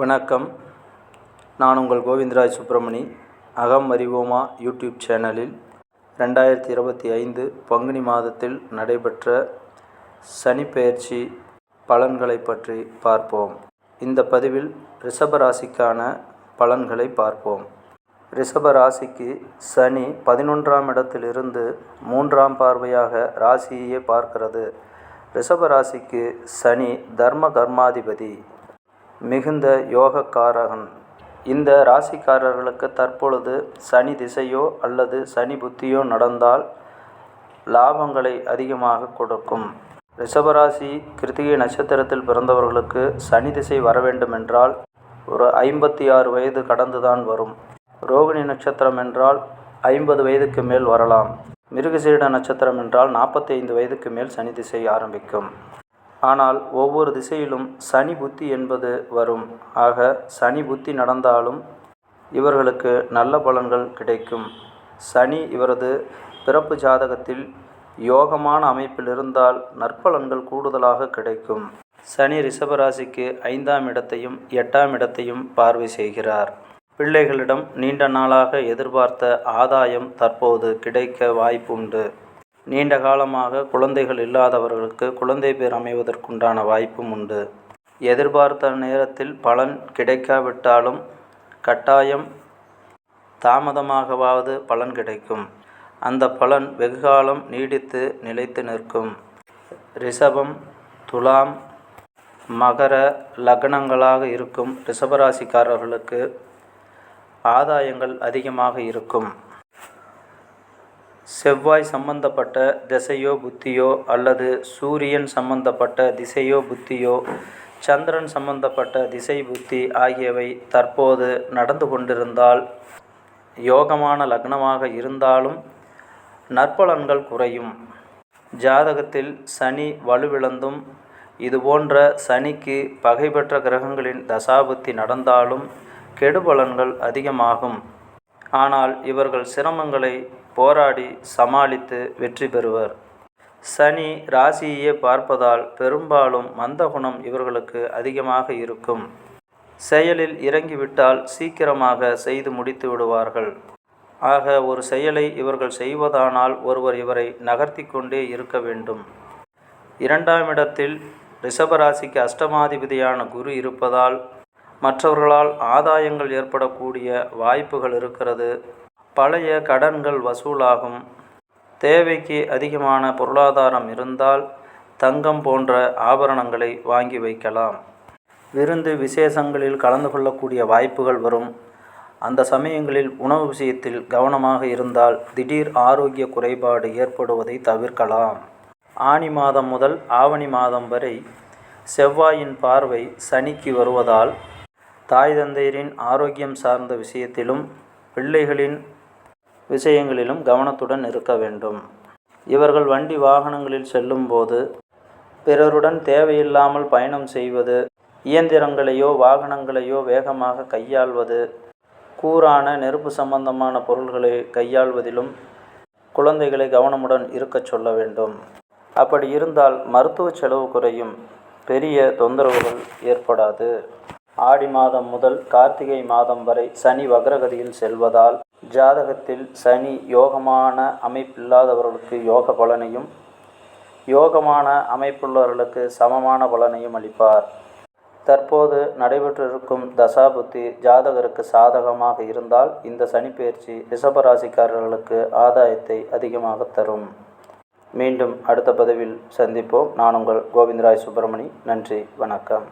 வணக்கம். நான் உங்கள் கோவிந்தராஜ் சுப்பிரமணி. அகம் அறிவோமா யூடியூப் சேனலில் ரெண்டாயிரத்தி இருபத்தி ஐந்து பங்குனி மாதத்தில் நடைபெற்ற சனிப்பெயர்ச்சி பலன்களை பற்றி பார்ப்போம். இந்த பதிவில் ரிஷபராசிக்கான பலன்களை பார்ப்போம். ரிஷபராசிக்கு சனி பதினொன்றாம் இடத்திலிருந்து மூன்றாம் பார்வையாக ராசியையே பார்க்கிறது. ரிஷபராசிக்கு சனி தர்ம கர்மாதிபதி. மிகுந்த யோகக்காரகன். இந்த ராசிக்காரர்களுக்கு தற்பொழுது சனி திசையோ அல்லது சனி புத்தியோ நடந்தால் லாபங்களை அதிகமாக கொடுக்கும். ரிஷபராசி கிருத்திகை நட்சத்திரத்தில் பிறந்தவர்களுக்கு சனி திசை வர வேண்டுமென்றால் ஒரு ஐம்பத்தி ஆறு வயது கடந்துதான் வரும். ரோகிணி நட்சத்திரம் என்றால் ஐம்பது வயதுக்கு மேல் வரலாம். மிருகசீட நட்சத்திரம் என்றால் நாற்பத்தி ஐந்து வயதுக்கு மேல் சனி திசை ஆரம்பிக்கும். ஆனால் ஒவ்வொரு திசையிலும் சனி புத்தி என்பது வரும். ஆக சனி புத்தி நடந்தாலும் இவர்களுக்கு நல்ல பலன்கள் கிடைக்கும். சனி இவரது பிறப்பு ஜாதகத்தில் யோகமான அமைப்பில் இருந்தால் நற்பலன்கள் கூடுதலாக கிடைக்கும். சனி ரிஷபராசிக்கு ஐந்தாம் இடத்தையும் எட்டாம் இடத்தையும் பார்வை செய்கிறார். பிள்ளைகளிடம் நீண்ட நாளாக எதிர்பார்த்த ஆதாயம் தற்போது கிடைக்க வாய்ப்புண்டு. நீண்ட காலமாக குழந்தைகள் இல்லாதவர்களுக்கு குழந்தை பேர் அமைவதற்குண்டான வாய்ப்பும் உண்டு. எதிர்பார்த்த நேரத்தில் பலன் கிடைக்காவிட்டாலும் கட்டாயம் தாமதமாகவாவது பலன் கிடைக்கும். அந்த பலன் வெகுகாலம் நீடித்து நிலைத்து நிற்கும். ரிஷபம் துலாம் மகர லக்னங்களாக இருக்கும் ரிஷபராசிக்காரர்களுக்கு ஆதாயங்கள் அதிகமாக இருக்கும். செவ்வாய் சம்பந்தப்பட்ட திசையோ புத்தியோ அல்லது சூரியன் சம்பந்தப்பட்ட திசையோ புத்தியோ சந்திரன் சம்பந்தப்பட்ட திசை புத்தி ஆகியவை தற்போது நடந்து கொண்டிருந்தால் யோகமான லக்னமாக இருந்தாலும் நற்பலன்கள் குறையும். ஜாதகத்தில் சனி வலுவிழந்தும் இதுபோன்ற சனிக்கு பகை பெற்ற கிரகங்களின் தசாபுத்தி நடந்தாலும் கெடுபலன்கள் அதிகமாகும். ஆனால் இவர்கள் சிரமங்களை போராடி சமாளித்து வெற்றி பெறுவர். சனி ராசியையே பார்ப்பதால் பெரும்பாலும் மந்தகுணம் இவர்களுக்கு அதிகமாக இருக்கும். செயலில் இறங்கிவிட்டால் சீக்கிரமாக செய்து முடித்து விடுவார்கள். ஆக ஒரு செயலை இவர்கள் செய்வதானால் ஒருவர் இவரை நகர்த்தி கொண்டே இருக்க வேண்டும். இரண்டாம் இடத்தில் ரிஷபராசிக்கு அஷ்டமாதிபதியான குரு இருப்பதால் மற்றவர்களால் ஆதாயங்கள் ஏற்படக்கூடிய வாய்ப்புகள் இருக்கிறது. பழைய கடன்கள் வசூலாகும். தேவைக்கு அதிகமான பொருளாதாரம் இருந்தால் தங்கம் போன்ற ஆபரணங்களை வாங்கி வைக்கலாம். விருந்து விசேஷங்களில் கலந்து கொள்ளக்கூடிய வாய்ப்புகள் வரும். அந்த சமயங்களில் உணவு விஷயத்தில் கவனமாக இருந்தால் திடீர் ஆரோக்கிய குறைபாடு ஏற்படுவதை தவிர்க்கலாம். ஆனி மாதம் முதல் ஆவணி மாதம் வரை செவ்வாயின் பார்வை சனிக்கு வருவதால் தாய் தந்தையரின் ஆரோக்கியம் சார்ந்த விஷயத்திலும் பிள்ளைகளின் விஷயங்களிலும் கவனத்துடன் இருக்க வேண்டும். இவர்கள் வண்டி வாகனங்களில் செல்லும்போது பிறருடன் தேவையில்லாமல் பயணம் செய்வது இயந்திரங்களையோ வாகனங்களையோ வேகமாக கையாள்வது கூரான நெருப்பு சம்பந்தமான பொருள்களை கையாள்வதிலும் குழந்தைகளை கவனமுடன் இருக்கச் சொல்ல வேண்டும். அப்படி இருந்தால் மருத்துவ செலவு குறையும் பெரிய தொந்தரவுகள் ஏற்படாது. ஆடி மாதம் முதல் கார்த்திகை மாதம் வரை சனி வக்ரகதியில் செல்வதால் ஜாதகத்தில் சனி யோகமான அமைப்பில்லாதவர்களுக்கு யோக பலனையும் யோகமான அமைப்புள்ளவர்களுக்கு சமமான பலனையும் அளிப்பார். தற்போது நடைபெற்றிருக்கும் தசாபுத்தி ஜாதகருக்கு சாதகமாக இருந்தால் இந்த சனிப்பெயர்ச்சி ரிஷபராசிக்காரர்களுக்கு ஆதாயத்தை அதிகமாக தரும். மீண்டும் அடுத்த பதிவில் சந்திப்போம். நான் உங்கள் கோவிந்தராய் சுப்பிரமணி. நன்றி. வணக்கம்.